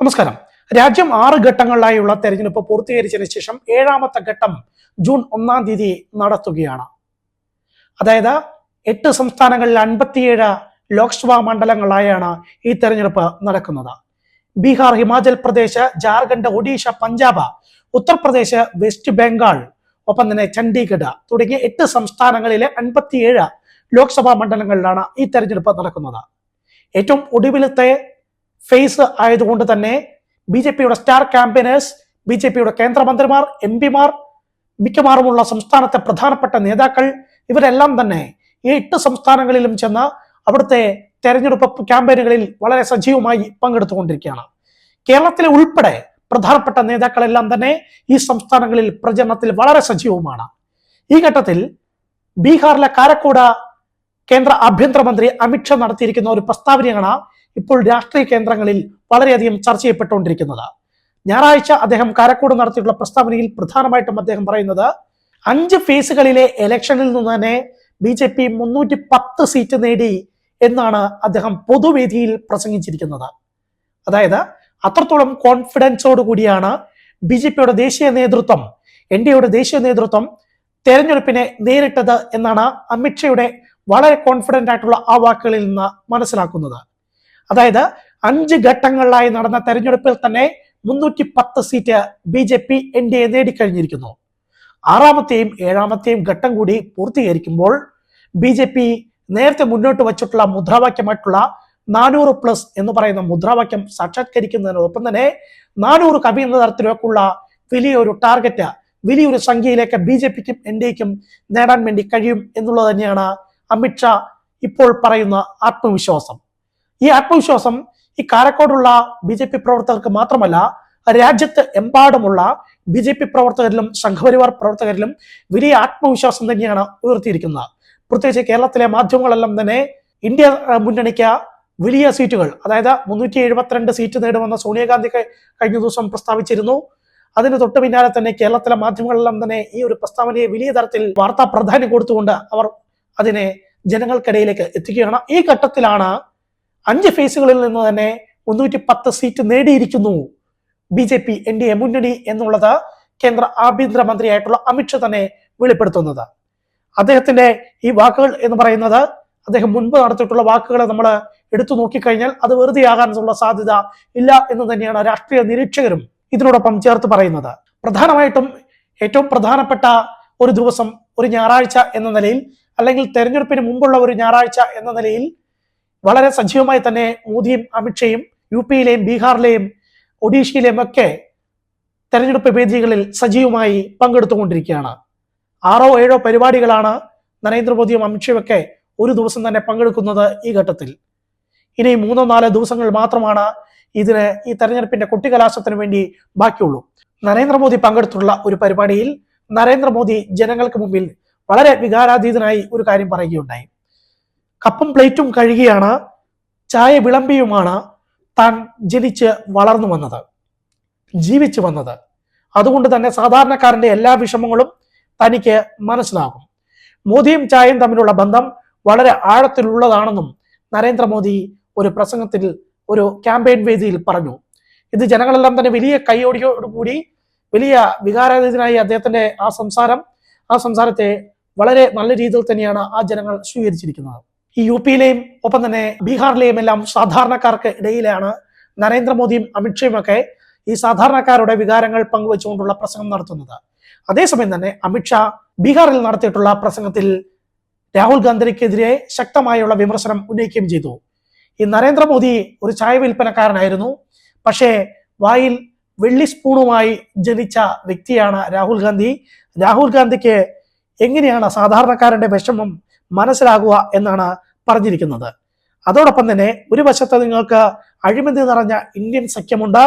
നമസ്കാരം. രാജ്യം ആറ് ഘട്ടങ്ങളിലായുള്ള തെരഞ്ഞെടുപ്പ് പൂർത്തീകരിച്ചതിന് ശേഷം ഏഴാമത്തെ ഘട്ടം ജൂൺ ഒന്നാം തീയതി നടത്തുകയാണ്. അതായത് എട്ട് സംസ്ഥാനങ്ങളിൽ അൻപത്തിയേഴ് ലോക്സഭാ മണ്ഡലങ്ങളായാണ് ഈ തെരഞ്ഞെടുപ്പ് നടക്കുന്നത്. ബീഹാർ ഹിമാചൽ പ്രദേശ് ജാർഖണ്ഡ് ഒഡീഷ പഞ്ചാബ് ഉത്തർപ്രദേശ് വെസ്റ്റ് ബംഗാൾ ഒപ്പം തന്നെ ചണ്ഡീഗഡ് തുടങ്ങിയ എട്ട് സംസ്ഥാനങ്ങളിലെ അൻപത്തിയേഴ് ലോക്സഭാ മണ്ഡലങ്ങളിലാണ് ഈ തെരഞ്ഞെടുപ്പ് നടക്കുന്നത്. ഏറ്റവും ഒടുവിലത്തെ ഫേസ് ആയതുകൊണ്ട് തന്നെ ബി ജെ പിയുടെ സ്റ്റാർ ക്യാമ്പയിനേഴ്സ് ബി ജെ പിയുടെ കേന്ദ്രമന്ത്രിമാർ എം പിമാർ മിക്കവാറുമുള്ള സംസ്ഥാനത്തെ പ്രധാനപ്പെട്ട നേതാക്കൾ ഇവരെല്ലാം തന്നെ ഈ എട്ട് സംസ്ഥാനങ്ങളിലും ചെന്ന് അവിടുത്തെ തെരഞ്ഞെടുപ്പ് ക്യാമ്പയിനുകളിൽ വളരെ സജീവമായി പങ്കെടുത്തുകൊണ്ടിരിക്കുകയാണ്. കേരളത്തിലെ ഉൾപ്പെടെ പ്രധാനപ്പെട്ട നേതാക്കളെല്ലാം തന്നെ ഈ സംസ്ഥാനങ്ങളിൽ പ്രചരണത്തിൽ വളരെ സജീവമാണ് ഈ ഘട്ടത്തിൽ ബീഹാറിലെ കാരക്കോട് കേന്ദ്ര ആഭ്യന്തരമന്ത്രി അമിത്ഷാ നടത്തിയിരിക്കുന്ന ഒരു പ്രസ്താവനയാണ് ഇപ്പോൾ രാഷ്ട്രീയ കേന്ദ്രങ്ങളിൽ വളരെയധികം ചർച്ച ചെയ്യപ്പെട്ടുകൊണ്ടിരിക്കുന്നത്. ഞായറാഴ്ച അദ്ദേഹം കാരക്കോട് നടത്തിയിട്ടുള്ള പ്രസ്താവനയിൽ പ്രധാനമായിട്ടും അദ്ദേഹം പറയുന്നത് അഞ്ച് ഫേസുകളിലെ ഇലക്ഷനിൽ നിന്ന് തന്നെ ബി ജെ പി മുന്നൂറ്റി പത്ത് സീറ്റ് നേടി എന്നാണ് അദ്ദേഹം പൊതുവേദിയിൽ പ്രസംഗിച്ചിരിക്കുന്നത്. അതായത് അത്രത്തോളം കോൺഫിഡൻസോട് കൂടിയാണ് ബി ജെ പിയുടെ ദേശീയ നേതൃത്വം എൻ ഡി എയുടെ ദേശീയ നേതൃത്വം തെരഞ്ഞെടുപ്പിനെ നേരിട്ടത് എന്നാണ് അമിത്ഷയുടെ വളരെ കോൺഫിഡന്റ് ആയിട്ടുള്ള ആ വാക്കുകളിൽ നിന്ന് മനസ്സിലാക്കുന്നത്. അതായത് അഞ്ച് ഘട്ടങ്ങളിലായി നടന്ന തെരഞ്ഞെടുപ്പിൽ തന്നെ മുന്നൂറ്റി പത്ത് seat B J P N D A നേടിക്കഴിഞ്ഞിരിക്കുന്നു. ആറാമത്തെയും ഏഴാമത്തെയും ഘട്ടം കൂടി പൂർത്തീകരിക്കുമ്പോൾ ബി ജെ പി നേരത്തെ മുന്നോട്ട് വച്ചിട്ടുള്ള മുദ്രാവാക്യമായിട്ടുള്ള നാനൂറ് പ്ലസ് എന്ന് പറയുന്ന മുദ്രാവാക്യം സാക്ഷാത്കരിക്കുന്നതിനോടൊപ്പം തന്നെ നാനൂറ് എന്ന തരത്തിലേക്കുള്ള വലിയൊരു ടാർഗറ്റ് വലിയൊരു സംഖ്യയിലേക്ക് ബി ജെ പിക്കും എൻ ഡി എക്കും നേടാൻ വേണ്ടി കഴിയും എന്നുള്ളത് തന്നെയാണ് അമിത്ഷാ ഇപ്പോൾ പറയുന്ന ആത്മവിശ്വാസം. ഈ ആത്മവിശ്വാസം ഈ കാരക്കോടുള്ള ബി ജെ പി പ്രവർത്തകർക്ക് മാത്രമല്ല രാജ്യത്ത് എമ്പാടുമുള്ള ബി ജെ പി പ്രവർത്തകരിലും സംഘപരിവാർ പ്രവർത്തകരിലും വലിയ ആത്മവിശ്വാസം തന്നെയാണ് ഉയർത്തിയിരിക്കുന്നത്. പ്രത്യേകിച്ച് കേരളത്തിലെ മാധ്യമങ്ങളെല്ലാം തന്നെ ഇന്ത്യ മുന്നണിക്ക വലിയ സീറ്റുകൾ അതായത് മുന്നൂറ്റി എഴുപത്തിരണ്ട് സീറ്റ് നേടുമെന്ന് സോണിയാഗാന്ധി കഴിഞ്ഞ ദിവസം പ്രസ്താവിച്ചിരുന്നു. അതിന് തൊട്ട് പിന്നാലെ തന്നെ കേരളത്തിലെ മാധ്യമങ്ങളെല്ലാം തന്നെ ഈ ഒരു പ്രസ്താവനയെ വലിയ തരത്തിൽ വാർത്താ പ്രാധാന്യം കൊടുത്തുകൊണ്ട് അവർ അതിനെ ജനങ്ങൾക്കിടയിലേക്ക് എത്തിക്കുകയാണ്. ഈ ഘട്ടത്തിലാണ് അഞ്ച് ഫേസുകളിൽ നിന്ന് തന്നെ മുന്നൂറ്റി പത്ത് seat നേടിയിരിക്കുന്നു B J P N D A മുന്നണി എന്നുള്ളത് കേന്ദ്ര ആഭ്യന്തരമന്ത്രിയായിട്ടുള്ള അമിത്ഷാ തന്നെ വെളിപ്പെടുത്തുന്നത്. അദ്ദേഹത്തിന്റെ ഈ വാക്കുകൾ എന്ന് പറയുന്നത് അദ്ദേഹം മുൻപ് നടത്തിയിട്ടുള്ള വാക്കുകളെ നമ്മൾ എടുത്തു നോക്കിക്കഴിഞ്ഞാൽ അത് വെറുതെ ആകാനുള്ള സാധ്യത ഇല്ല എന്ന് തന്നെയാണ് രാഷ്ട്രീയ നിരീക്ഷകരും ഇതിനോടൊപ്പം ചേർത്ത് പറയുന്നത്. പ്രധാനമായിട്ടും ഏറ്റവും പ്രധാനപ്പെട്ട ഒരു ദിവസം ഒരു ഞായറാഴ്ച എന്ന നിലയിൽ അല്ലെങ്കിൽ തെരഞ്ഞെടുപ്പിന് മുമ്പുള്ള ഒരു ഞായറാഴ്ച എന്ന നിലയിൽ വളരെ സജീവമായി തന്നെ മോദിയും അമിത്ഷയും യു പിയിലെയും ബീഹാറിലെയും ഒഡീഷയിലെയും ഒക്കെ തെരഞ്ഞെടുപ്പ് വേദികളിൽ സജീവമായി പങ്കെടുത്തുകൊണ്ടിരിക്കുകയാണ്. ആറോ ഏഴോ പരിപാടികളാണ് നരേന്ദ്രമോദിയും അമിത്ഷയും ഒക്കെ ഒരു ദിവസം തന്നെ പങ്കെടുക്കുന്നത് ഈ ഘട്ടത്തിൽ. ഇനി മൂന്നോ നാലോ ദിവസങ്ങൾ മാത്രമാണ് ഇതിന് ഈ തെരഞ്ഞെടുപ്പിന്റെ കൊട്ടിക്കലാശത്തിന് വേണ്ടി ബാക്കിയുള്ളൂ. നരേന്ദ്രമോദി പങ്കെടുത്തുള്ള ഒരു പരിപാടിയിൽ നരേന്ദ്രമോദി ജനങ്ങൾക്ക് മുമ്പിൽ വളരെ വികാരാതീതനായി ഒരു കാര്യം പറയുകയുണ്ടായി. കപ്പും പ്ലേറ്റും കഴുകിയാണ് ചായ വിളമ്പിയുമാണ് താൻ ജനിച്ച് വളർന്നു വന്നത് ജീവിച്ചു വന്നത്. അതുകൊണ്ട് തന്നെ സാധാരണക്കാരന്റെ എല്ലാ വിഷമങ്ങളും തനിക്ക് മനസ്സിലാകും. മോദിയും ചായയും തമ്മിലുള്ള ബന്ധം വളരെ ആഴത്തിലുള്ളതാണെന്നും നരേന്ദ്രമോദി ഒരു പ്രസംഗത്തിൽ ഒരു ക്യാമ്പയിൻ വേദിയിൽ പറഞ്ഞു. ഇത് ജനങ്ങളെല്ലാം തന്നെ വലിയ കൈയോടിയോടുകൂടി വലിയ വികാരാതീതനായി അദ്ദേഹത്തിന്റെ ആ സംസാരം ആ സംസാരത്തെ വളരെ നല്ല രീതിയിൽ തന്നെയാണ് ആ ജനങ്ങൾ സ്വീകരിച്ചിരിക്കുന്നത്. ഈ യു പിയിലെയും ഒപ്പം തന്നെ ബീഹാറിലെയും എല്ലാം സാധാരണക്കാർക്ക് ഇടയിലാണ് നരേന്ദ്രമോദിയും അമിത്ഷയും ഒക്കെ ഈ സാധാരണക്കാരുടെ വികാരങ്ങൾ പങ്കുവെച്ചുകൊണ്ടുള്ള പ്രസംഗം നടത്തുന്നത്. അതേസമയം തന്നെ അമിത്ഷാ ബീഹാറിൽ നടത്തിയിട്ടുള്ള പ്രസംഗത്തിൽ രാഹുൽ ഗാന്ധിക്കെതിരെ ശക്തമായുള്ള വിമർശനം ഉന്നയിക്കുകയും ചെയ്തു. ഈ നരേന്ദ്രമോദി ഒരു ചായ വിൽപ്പനക്കാരനായിരുന്നു. പക്ഷേ വായിൽ വെള്ളി സ്പൂണുമായി ജനിച്ച വ്യക്തിയാണ് രാഹുൽ ഗാന്ധി. രാഹുൽ ഗാന്ധിക്ക് എങ്ങനെയാണ് സാധാരണക്കാരന്റെ വിഷമം മനസ്സിലാകുക എന്നാണ് പറഞ്ഞിരിക്കുന്നത്. അതോടൊപ്പം തന്നെ ഒരു വശത്ത് നിങ്ങൾക്ക് അഴിമതി നിറഞ്ഞ ഇന്ത്യൻ സഖ്യമുണ്ട്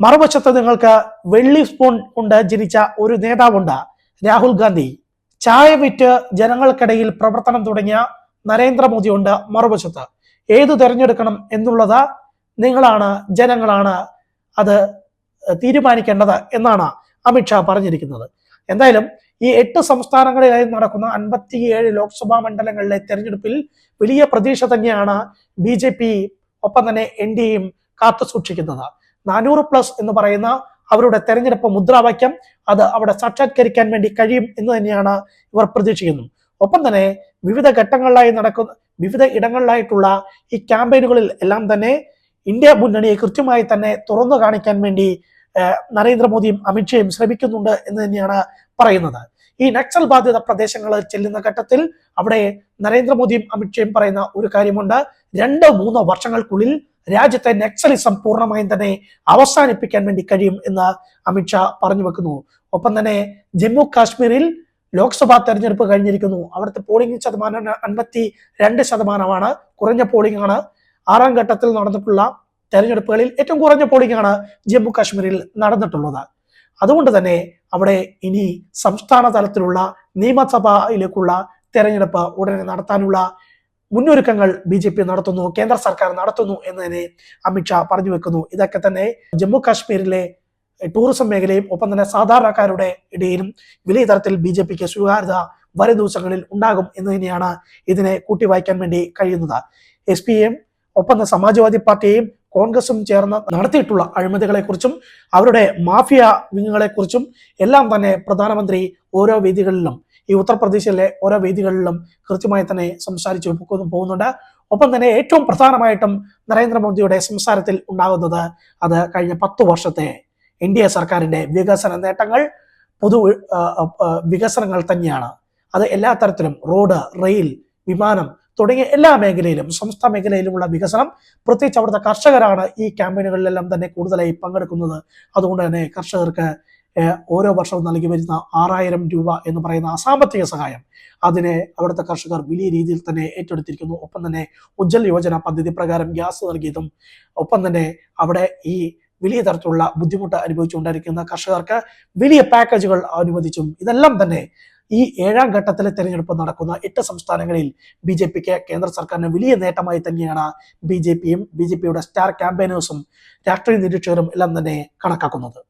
മറുവശത്ത് നിങ്ങൾക്ക് വെള്ളി സ്പൂൺ കൊണ്ട് ജനിച്ച ഒരു നേതാവുണ്ട് രാഹുൽ ഗാന്ധി. ചായ വിറ്റ് ജനങ്ങൾക്കിടയിൽ പ്രവർത്തനം തുടങ്ങിയ നരേന്ദ്രമോദിയുണ്ട് മറുവശത്ത്. ഏത് തിരഞ്ഞെടുക്കണം എന്നുള്ളത് നിങ്ങളാണ് ജനങ്ങളാണ് അത് തീരുമാനിക്കേണ്ടത് എന്നാണ് അമിത്ഷാ പറഞ്ഞിരിക്കുന്നത്. എന്തായാലും ഈ എട്ട് സംസ്ഥാനങ്ങളിലായി നടക്കുന്ന അൻപത്തിയേഴ് ലോക്സഭാ മണ്ഡലങ്ങളിലെ തെരഞ്ഞെടുപ്പിൽ വലിയ പ്രതീക്ഷ തന്നെയാണ് ബി ജെ പി ഒപ്പം തന്നെ എൻ ഡി എയും കാത്തു സൂക്ഷിക്കുന്നത്. നാനൂറ് പ്ലസ് എന്ന് പറയുന്ന അവരുടെ തെരഞ്ഞെടുപ്പ് മുദ്രാവാക്യം അത് അവിടെ സാക്ഷാത്കരിക്കാൻ വേണ്ടി കഴിയും എന്ന് തന്നെയാണ് ഇവർ പ്രതീക്ഷിക്കുന്നു. ഒപ്പം തന്നെ വിവിധ ഘട്ടങ്ങളിലായി നടക്കുന്ന വിവിധ ഇടങ്ങളിലായിട്ടുള്ള ഈ ക്യാമ്പയിനുകളിൽ എല്ലാം തന്നെ ഇന്ത്യ മുന്നണിയെ കൃത്യമായി തന്നെ തുറന്നു കാണിക്കാൻ വേണ്ടി നരേന്ദ്രമോദിയും അമിത്ഷായും ശ്രമിക്കുന്നുണ്ട് എന്ന് തന്നെയാണ് പറയുന്നത്. ഈ നക്സൽ ബാധിത പ്രദേശങ്ങൾ ചെല്ലുന്ന ഘട്ടത്തിൽ അവിടെ നരേന്ദ്രമോദിയും അമിത്ഷായും പറയുന്ന ഒരു കാര്യമുണ്ട്. രണ്ടോ മൂന്നോ വർഷങ്ങൾക്കുള്ളിൽ രാജ്യത്തെ നക്സലിസം പൂർണമായും തന്നെ അവസാനിപ്പിക്കാൻ വേണ്ടി കഴിയും എന്ന് അമിത്ഷാ പറഞ്ഞു വെക്കുന്നു. ഒപ്പം തന്നെ ജമ്മു കാശ്മീരിൽ ലോക്സഭാ തെരഞ്ഞെടുപ്പ് കഴിഞ്ഞിരിക്കുന്നു. അവിടുത്തെ പോളിംഗ് ശതമാനം അൻപത്തി രണ്ട് ശതമാനമാണ്. കുറഞ്ഞ പോളിംഗ് ആണ്. ആറാം ഘട്ടത്തിൽ നടന്നിട്ടുള്ള തെരഞ്ഞെടുപ്പുകളിൽ ഏറ്റവും കുറഞ്ഞ പോളിംഗ് ആണ് ജമ്മു കാശ്മീരിൽ നടന്നിട്ടുള്ളത്. അതുകൊണ്ട് തന്നെ അവിടെ ഇനി സംസ്ഥാന തലത്തിലുള്ള നിയമസഭയിലേക്കുള്ള തെരഞ്ഞെടുപ്പ് ഉടനെ നടത്താനുള്ള മുന്നൊരുക്കങ്ങൾ ബി ജെ പി നടത്തുന്നു കേന്ദ്ര സർക്കാർ നടത്തുന്നു എന്ന് തന്നെ അമിത്ഷാ പറഞ്ഞു വെക്കുന്നു. ഇതൊക്കെ തന്നെ ജമ്മു കാശ്മീരിലെ ടൂറിസം മേഖലയും ഒപ്പം തന്നെ സാധാരണക്കാരുടെ ഇടയിലും വലിയ തരത്തിൽ ബി ജെ പിക്ക് സ്വീകാര്യത വരും ദിവസങ്ങളിൽ ഉണ്ടാകും എന്ന് തന്നെയാണ് ഇതിനെ കൂട്ടി വായിക്കാൻ വേണ്ടി കഴിയുന്നത്. എസ് പി എം ഒപ്പം സമാജ്വാദി പാർട്ടിയെയും കോൺഗ്രസും ചേർന്ന് നടത്തിയിട്ടുള്ള അഴിമതികളെക്കുറിച്ചും അവരുടെ മാഫിയ വിങ്ങുകളെക്കുറിച്ചും എല്ലാം തന്നെ പ്രധാനമന്ത്രി ഓരോ വേദികളിലും ഈ ഉത്തർപ്രദേശിലെ ഓരോ വേദികളിലും കൃത്യമായി തന്നെ സംസാരിച്ചു പോകുന്നു- പോകുന്നുണ്ട്. ഒപ്പം തന്നെ ഏറ്റവും പ്രധാനമായിട്ടും നരേന്ദ്രമോദിയുടെ സംസാരത്തിൽ ഉണ്ടാകുന്നത് അത് കഴിഞ്ഞ പത്ത് വർഷത്തെ എൻ ഡി എ സർക്കാരിന്റെ വികസന നേട്ടങ്ങൾ പൊതു വികസനങ്ങൾ തന്നെയാണ്. അത് എല്ലാ തരത്തിലും റോഡ് റെയിൽ വിമാനം തുടങ്ങിയ എല്ലാ മേഖലയിലും സംസ്ഥാന മേഖലയിലുമുള്ള വികസനം. പ്രത്യേകിച്ച് അവിടുത്തെ കർഷകരാണ് ഈ ക്യാമ്പയിനുകളിലെല്ലാം തന്നെ കൂടുതലായി പങ്കെടുക്കുന്നത്. അതുകൊണ്ട് തന്നെ കർഷകർക്ക് ഓരോ വർഷവും നൽകി വരുന്ന ആറായിരം രൂപ എന്ന് പറയുന്ന സാമ്പത്തിക സഹായം അതിനെ അവിടുത്തെ കർഷകർ വലിയ രീതിയിൽ തന്നെ ഏറ്റെടുത്തിരിക്കുന്നു. ഒപ്പം തന്നെ ഉജ്ജൽ യോജന പദ്ധതി പ്രകാരം ഗ്യാസ് നൽകിയതും ഒപ്പം തന്നെ അവിടെ ഈ വലിയ തരത്തിലുള്ള ബുദ്ധിമുട്ട് അനുഭവിച്ചുകൊണ്ടിരിക്കുന്ന കർഷകർക്ക് വലിയ പാക്കേജുകൾ അനുവദിച്ചും ഇതെല്ലാം തന്നെ ഈ ഏഴാം ഘട്ടത്തിലെ തെരഞ്ഞെടുപ്പ് നടക്കുന്ന എട്ട് സംസ്ഥാനങ്ങളിൽ ബി ജെ പിക്ക് കേന്ദ്ര സർക്കാരിന് വലിയ നേട്ടമായി തന്നെയാണ് ബി ജെ പിയും ബി ജെ പിയുടെ സ്റ്റാർ ക്യാമ്പയിനേഴ്സും രാഷ്ട്രീയ നിരീക്ഷകരും എല്ലാം തന്നെ കണക്കാക്കുന്നത്.